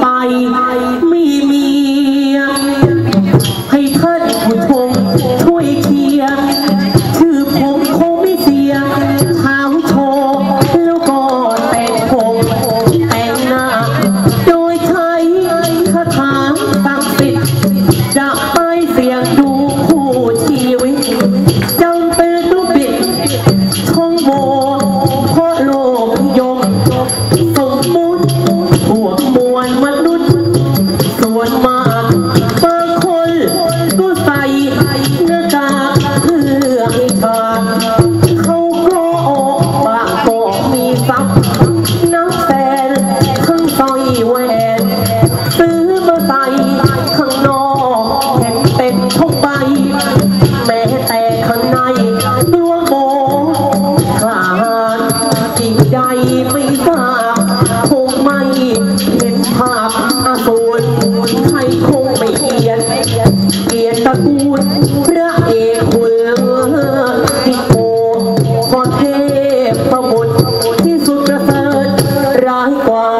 拜ป ส่วนมากบางคนก็ใส่หน้ากากเพื่อให้ขาดเขาก็ออกบางก็มีทรัพย์น้ำแฟนทั้งสร้อยแหวนซื้อมาใส่ข้างนอกเห็นเต็มทุกใบแม้แต่ข้างในตัวโมขาดจริงใจไม่ทราบคงไม่ ตระกูลพระเอกเวอร์ที่โอกอเทพประบทที่สุดประเสริฐร้ายกว่า